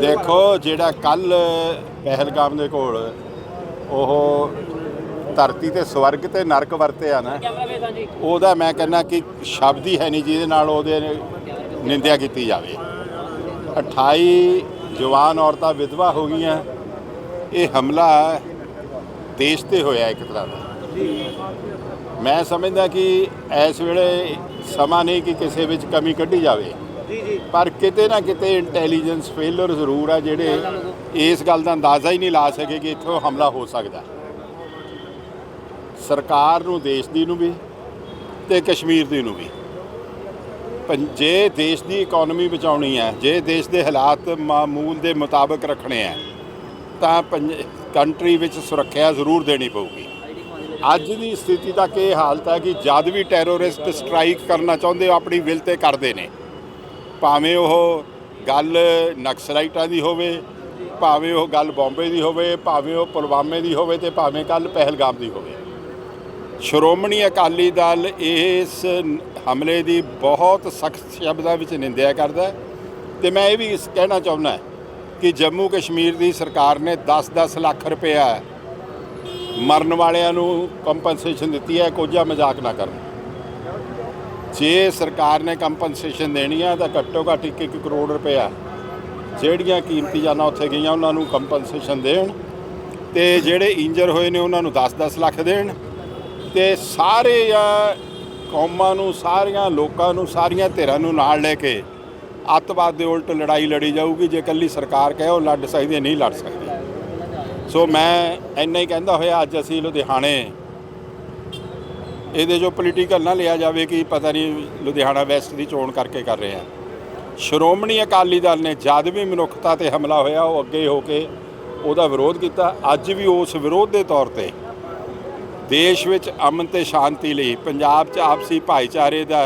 ਦੇਖੋ, ਜਿਹੜਾ ਕੱਲ ਪਹਿਲਗਾਮ ਦੇ ਕੋਲ ਉਹ ਧਰਤੀ ਤੇ ਸਵਰਗ ਤੇ ਨਰਕ ਵਰਤਿਆ ਨਾ, ਉਹਦਾ ਮੈਂ ਕਹਿੰਦਾ ਕਿ ਸ਼ਬਦ ਹੀ ਹੈ ਨਹੀਂ ਜਿਹਦੇ ਨਾਲ ਉਹਦੇ ਨਿੰਦਿਆ ਕੀਤੀ ਜਾਵੇ। 28 ਜਵਾਨ ਔਰਤਾਂ ਵਿਧਵਾ ਹੋ ਗਈਆਂ, ਇਹ ਹਮਲਾ ਦੇਸ਼ ਤੇ ਹੋਇਆ ਇੱਕ ਤਰ੍ਹਾਂ ਦਾ। ਮੈਂ ਸਮਝਦਾ ਕਿ ਇਸ ਵੇਲੇ ਸਮਾਂ ਨਹੀਂ ਕਿ ਕਿਸੇ ਵਿੱਚ ਕਮੀ ਕੱਢੀ ਜਾਵੇ। ਪਰ ਕਿਤੇ ਨਾ ਕਿਤੇ ਇੰਟੈਲੀਜੈਂਸ ਫੇਲਰ ਜ਼ਰੂਰ ਆ ਜਿਹੜੇ ਇਸ ਗੱਲ ਦਾ ਅੰਦਾਜ਼ਾ ਹੀ ਨਹੀਂ ਲਾ ਸਕੇ ਕਿ ਇੱਥੋਂ ਹਮਲਾ ਹੋ ਸਕਦਾ। ਸਰਕਾਰ ਨੂੰ, ਦੇਸ਼ ਦੀ ਨੂੰ ਵੀ ਤੇ ਕਸ਼ਮੀਰ ਦੀ ਨੂੰ ਵੀ। ਪੰ- ਜੇ ਦੇਸ਼ ਦੀ ਇਕਨੋਮੀ ਬਚਾਉਣੀ ਹੈ, ਜੇ ਦੇਸ਼ ਦੇ ਹਾਲਾਤ ਮਾਮੂਲ ਦੇ ਮੁਤਾਬਕ ਰੱਖਣੇ ਹੈ, ਤਾਂ ਕੰਟਰੀ ਵਿੱਚ ਸੁਰੱਖਿਆ ਜ਼ਰੂਰ ਦੇਣੀ ਪਊਗੀ। ਅੱਜ ਦੀ ਸਥਿਤੀ ਤੱਕ ਇਹ ਹਾਲਤ ਹੈ ਕਿ ਜਦ ਵੀ ਟੈਰੋਰਿਸਟ ਸਟ੍ਰਾਈਕ ਕਰਨਾ ਚਾਹੁੰਦੇ ਉਹ ਆਪਣੀ ਵਿਲ ਤੇ ਕਰਦੇ ਨੇ। ਭਾਵੇਂ ਉਹ ਗੱਲ ਨਕਸਲਾਈਟਾਂ ਦੀ ਹੋਵੇ, ਭਾਵੇਂ ਉਹ ਗੱਲ ਬੰਬੇ ਦੀ ਹੋਵੇ, ਭਾਵੇਂ ਉਹ ਪੁਲਵਾਮੇ ਦੀ ਹੋਵੇ ਤੇ ਭਾਵੇਂ ਕੱਲ ਪਹਿਲਗਾਮ ਦੀ ਹੋਵੇ। ਸ਼੍ਰੋਮਣੀ ਅਕਾਲੀ ਦਲ ਇਸ ਹਮਲੇ ਦੀ ਬਹੁਤ ਸਖਤ ਸ਼ਬਦਾਂ ਵਿੱਚ ਨਿੰਦਿਆ ਕਰਦਾ ਹੈ ਤੇ ਮੈਂ ਇਹ ਵੀ ਇਸ ਕਹਿਣਾ ਚਾਹੁੰਦਾ ਕਿ ਜੰਮੂ ਕਸ਼ਮੀਰ ਦੀ ਸਰਕਾਰ ਨੇ 10-10 ਲੱਖ ਰੁਪਇਆ ਮਰਨ ਵਾਲਿਆਂ ਨੂੰ ਕੰਪਨਸੇਸ਼ਨ ਦਿੱਤੀ ਹੈ, ਕੋਝਾ ਮਜ਼ਾਕ ਨਾ ਕਰਨ। ਜੇ ਸਰਕਾਰ ਨੇ ਕੰਪਨਸੇਸ਼ਨ ਦੇਣੀ ਆ ਤਾਂ ਘੱਟੋ ਘੱਟ 1-1 ਕਰੋੜ ਰੁਪਇਆ ਜਿਹੜੀਆਂ ਕੀਮਤੀ ਜਾਨਾਂ ਉੱਥੇ ਗਈਆਂ, ਉਹਨਾਂ ਨੂੰ ਕੰਪਨਸੇਸ਼ਨ ਦੇਣ ਤੇ ਜਿਹੜੇ ਇੰਜਰ ਹੋਏ ਨੇ, ਉਹਨਾਂ ਨੂੰ 10-10 ਲੱਖ ਦੇਣ ਤੇ ਸਾਰੇ ਕੌਮਾਂ ਨੂੰ, ਸਾਰੀਆਂ ਲੋਕਾਂ ਨੂੰ, ਸਾਰੀਆਂ ਧਿਰਾਂ ਨੂੰ ਨਾਲ ਲੈ ਕੇ ਅੱਤਵਾਦ ਦੇ ਉਲਟ ਲੜਾਈ ਲੜੀ ਜਾਊਗੀ, ਜੇ ਕੱਲੀ ਸਰਕਾਰ ਕਹੇ ਉਹ ਲੜ ਸਕਦੀ ਨਹੀਂ ਲੜ ਸਕਦੀ। ਸੋ ਮੈਂ ਇੰਨਾ ਹੀ ਕਹਿੰਦਾ ਹੋਇਆ, ਅੱਜ ਅਸੀਂ ਲੁਧਿਆਣੇ ਇਹਦੇ ਜੋ ਪੋਲੀਟੀਕਲ ਨਾ ਲਿਆ ਜਾਵੇ ਕਿ ਪਤਾ ਨਹੀਂ ਲੁਧਿਆਣਾ ਵੈਸਟ ਦੀ ਚੋਣ ਕਰਕੇ ਕਰ ਰਹੇ ਆ। ਸ਼੍ਰੋਮਣੀ ਅਕਾਲੀ ਦਲ ਨੇ ਜਦ ਵੀ ਮਨੁੱਖਤਾ ਤੇ ਹਮਲਾ ਹੋਇਆ ਉਹ ਅੱਗੇ ਹੋ ਕੇ ਉਹਦਾ ਵਿਰੋਧ ਕੀਤਾ। ਅੱਜ ਵੀ ਉਸ ਵਿਰੋਧ ਦੇ ਤੌਰ ਤੇ ਦੇਸ਼ ਵਿੱਚ ਅਮਨ ਤੇ ਸ਼ਾਂਤੀ ਲਈ ਪੰਜਾਬ 'ਚ ਆਪਸੀ ਭਾਈਚਾਰੇ ਦਾ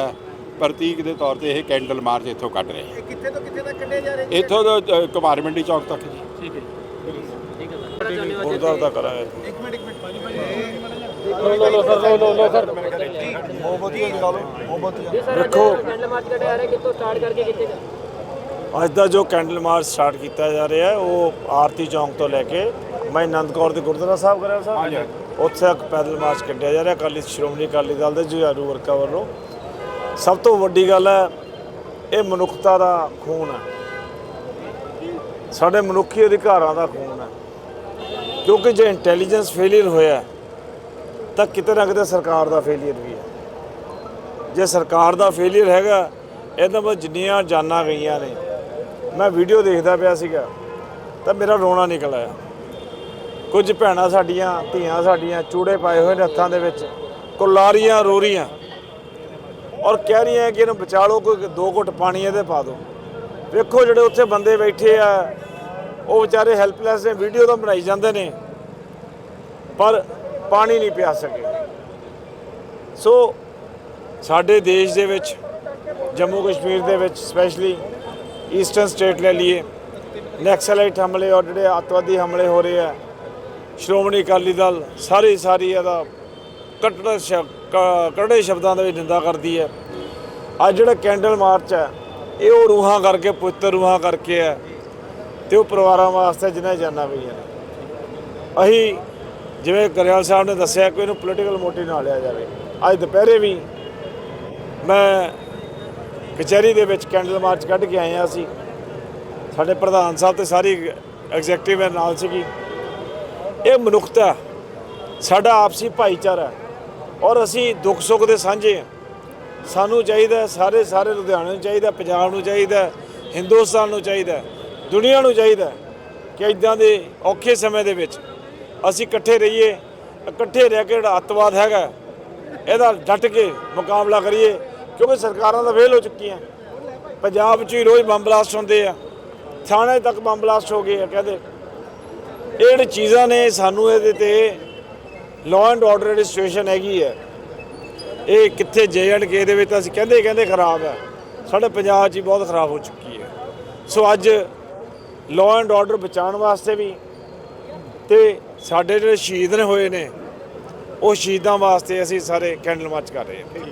ਪ੍ਰਤੀਕ ਦੇ ਤੌਰ ਤੇ ਇਹ ਕੈਂਡਲ ਮਾਰਚ ਇੱਥੋਂ ਕੱਢ ਰਹੇ ਇਹ ਕਿੱਥੇ ਤੋਂ ਕਿੱਥੇ ਤੱਕ ਕੱਢੇ ਜਾ ਰਹੇ ਆ ਇੱਥੋਂ ਤੋਂ ਕੁਮਾਰਮੰਡੀ ਚੌਕ ਤੱਕ ਜੀ। ਠੀਕ ਹੈ ਗੁਰਦੁਆਰਾ ਦਾ ਕਰਾਇਆ। ਇੱਕ ਮਿੰਟ ਇੱਕ ਮਿੰਟ। ਭਾਜੀ ਭਾਜੀ ਲੋ ਲੋ ਸਰ ਲੋ ਲੋ ਸਰ ਮੋਮਬਤੀਆਂ ਜਗਾ ਲਓ ਮੋਮਬਤੀਆਂ ਦੇਖੋ। ਕੈਂਡਲ ਮਾਰਚ ਕੱਢਿਆ ਰਿਹਾ ਕਿੱਥੋਂ ਸਟਾਰਟ ਕਰਕੇ ਕਿੱਥੇ ਅੱਜ ਦਾ ਜੋ ਕੈਂਡਲ ਮਾਰਚ ਸਟਾਰਟ ਕੀਤਾ ਜਾ ਰਿਹਾ ਉਹ ਆਰਤੀ ਚੌਂਕ ਤੋਂ ਲੈ ਕੇ ਮੈਂ ਆਨੰਦ ਕੌਰ ਦੇ ਗੁਰਦੁਆਰਾ ਸਾਹਿਬ ਕਰਿਆ ਸਾਹਿਬ ਉੱਥੇ ਤੱਕ ਪੈਦਲ ਮਾਰਚ ਕੱਢਿਆ ਜਾ ਰਿਹਾ। ਅਕਾਲੀ ਸ਼੍ਰੋਮਣੀ ਅਕਾਲੀ ਦਲ ਦੇ ਜੁਝਾਰੂ ਵਰਕਰਾਂ ਵੱਲੋਂ। ਸਭ ਤੋਂ ਵੱਡੀ ਗੱਲ ਹੈ ਇਹ ਮਨੁੱਖਤਾ ਦਾ ਖੂਨ ਹੈ। ਸਾਡੇ ਮਨੁੱਖੀ ਅਧਿਕਾਰਾਂ ਦਾ ਖੂਨ ਹੈ। ਕਿਉਂਕਿ ਜੇ ਇੰਟੈਲੀਜੈਂਸ ਫੇਲਿਅਰ ਹੋਇਆ ਤਾਂ ਕਿਤੇ ਨਾ ਕਿਤੇ ਸਰਕਾਰ ਦਾ ਫੇਲੀਅਰ ਵੀ ਹੈ। ਜੇ ਸਰਕਾਰ ਦਾ ਫੇਲੀਅਰ ਹੈਗਾ, ਇਹਦਾ ਮਤਲਬ ਜਿੰਨੀਆਂ ਜਾਨਾਂ ਗਈਆਂ ਨੇ। ਮੈਂ ਵੀਡੀਓ ਦੇਖਦਾ ਪਿਆ ਸੀਗਾ, ਤਾਂ ਮੇਰਾ ਰੋਣਾ ਨਿਕਲ ਆਇਆ। ਕੁਝ ਭੈਣਾਂ ਸਾਡੀਆਂ, ਧੀਆਂ ਸਾਡੀਆਂ ਚੂੜੇ ਪਾਏ ਹੋਏ ਨੇ ਹੱਥਾਂ ਦੇ ਵਿੱਚ, ਕੁਲਾਰੀਆਂ ਰੋ ਰਹੀਆਂ ਔਰ ਕਹਿ ਰਹੀਆਂ ਕਿ ਇਹਨੂੰ ਬਚਾ ਲਓ, ਕੋਈ ਦੋ ਘੁੱਟ ਪਾਣੀ ਇਹਦੇ ਪਾ ਦਿਓ। ਵੇਖੋ ਜਿਹੜੇ ਉੱਥੇ ਬੰਦੇ ਬੈਠੇ ਆ, ਉਹ ਵਿਚਾਰੇ ਹੈਲਪਲੈਸ ਨੇ ਵੀਡੀਓ ਤਾਂ ਬਣਾਈ ਜਾਂਦੇ ਨੇ। ਪਰ ਪਾਣੀ ਨਹੀਂ ਪਿਆ ਸਕੇ। ਸੋ ਸਾਡੇ ਦੇਸ਼ ਦੇ ਵਿੱਚ, ਜੰਮੂ ਕਸ਼ਮੀਰ ਦੇ ਵਿੱਚ ਸਪੈਸ਼ਲੀ ਈਸਟਰਨ ਸਟੇਟ ਲੈ ਲਈਏ। ਨੈਕਸਲਾਈਟ ਹਮਲੇ ਔਰ ਜਿਹੜੇ ਅੱਤਵਾਦੀ ਹਮਲੇ ਹੋ ਰਹੇ ਆ, ਸ਼੍ਰੋਮਣੀ ਅਕਾਲੀ ਦਲ ਸਾਰੀ ਸਾਰੀ ਇਹਦਾ ਕੱਟੜ ਕੜੇ ਸ਼ਬਦਾਂ ਦੇ ਵਿੱਚ ਨਿੰਦਾ ਕਰਦੀ ਹੈ। ਅੱਜ ਜਿਹੜਾ ਕੈਂਡਲ ਮਾਰਚ ਹੈ, ਇਹ ਉਹ ਰੂਹਾਂ ਕਰਕੇ ਪੁੱਤਰ ਰੂਹਾਂ ਕਰਕੇ ਹੈ ਤੇ ਉਹ ਪਰਿਵਾਰਾਂ ਵਾਸਤੇ ਜਿਨ੍ਹਾਂ ਦੀ ਜਾਨਾਂ ਗਈਆਂ ਨੇ ਅਸੀਂ ਜਿਵੇਂ ਕਰਿਆਲ ਸਾਹਿਬ ਨੇ ਦੱਸਿਆ ਕਿ ਇਹਨੂੰ ਪੋਲੀਟੀਕਲ ਮੋਟਿਵ ਨਾਲ ਲਿਆ ਜਾਵੇ। ਅੱਜ ਦੁਪਹਿਰੇ ਵੀ ਮੈਂ ਕਚਹਿਰੀ ਦੇ ਵਿੱਚ ਕੈਂਡਲ ਮਾਰਚ ਕੱਢ ਕੇ ਆਏ ਹਾਂ ਅਸੀਂ। ਸਾਡੇ ਪ੍ਰਧਾਨ ਸਾਹਿਬ ਤੇ ਸਾਰੀ ਐਗਜ਼ੈਕਟਿਵ ਨਾਲ ਸੀਗੀ। ਇਹ ਮਨੁੱਖਤਾ ਸਾਡਾ ਆਪਸੀ ਭਾਈਚਾਰਾ ਔਰ ਅਸੀਂ ਦੁੱਖ ਸੁੱਖ ਦੇ ਸਾਂਝੇ ਹਾਂ। ਸਾਨੂੰ ਚਾਹੀਦਾ ਸਾਰੇ ਸਾਰੇ ਲੁਧਿਆਣੇ ਨੂੰ ਚਾਹੀਦਾ ਪੰਜਾਬ ਨੂੰ ਚਾਹੀਦਾ ਹਿੰਦੁਸਤਾਨ ਨੂੰ ਚਾਹੀਦਾ ਦੁਨੀਆ ਨੂੰ ਚਾਹੀਦਾ ਕਿ ਇਦਾਂ ਦੇ ਔਖੇ ਸਮੇਂ ਦੇ ਵਿੱਚ ਅਸੀਂ ਇਕੱਠੇ ਰਹੀਏ, ਇਕੱਠੇ ਰਹਿ ਕੇ ਜਿਹੜਾ ਅੱਤਵਾਦ ਹੈਗਾ, ਇਹਦਾ ਡਟ ਕੇ ਮੁਕਾਬਲਾ ਕਰੀਏ, ਕਿਉਂਕਿ ਸਰਕਾਰਾਂ ਤਾਂ ਫੇਲ ਹੋ ਚੁੱਕੀਆਂ। ਪੰਜਾਬ 'ਚ ਹੀ ਰੋਜ਼ ਬੰਬ ਬਲਾਸਟ ਹੁੰਦੇ ਆ, ਥਾਣੇ ਤੱਕ ਬੰਬ ਬਲਾਸਟ ਹੋ ਗਏ ਆ ਕਹਿੰਦੇ। ਇਹ ਜਿਹੜੀ ਚੀਜ਼ਾਂ ਨੇ ਸਾਨੂੰ ਇਹਦੇ ਤੇ ਲਾਅ ਐਂਡ ਆਰਡਰ ਦੀ ਸਿਚੁਏਸ਼ਨ ਹੈਗੀ ਹੈ ਇਹ ਕਿੱਥੇ ਜੇ ਐਂਡ ਕੇ ਦੇ ਵਿੱਚ ਤਾਂ ਅਸੀਂ ਕਹਿੰਦੇ ਕਹਿੰਦੇ ਖਰਾਬ ਹੈ ਸਾਡੇ ਪੰਜਾਬ 'ਚ ਹੀ ਬਹੁਤ ਖਰਾਬ ਹੋ ਚੁੱਕੀ ਹੈ ਸੋ ਅੱਜ ਲਾਅ ਐਂਡ ਆਰਡਰ ਬਚਾਉਣ ਵਾਸਤੇ ਵੀ ਤੇ ਸਾਡੇ ਜਿਹੜੇ ਸ਼ਹੀਦ ਨੇ ਹੋਏ ਨੇ, ਉਹ ਸ਼ਹੀਦਾਂ ਵਾਸਤੇ ਅਸੀਂ ਸਾਰੇ ਕੈਂਡਲ ਮਾਰਚ ਕਰ ਰਹੇ ਹਾਂ।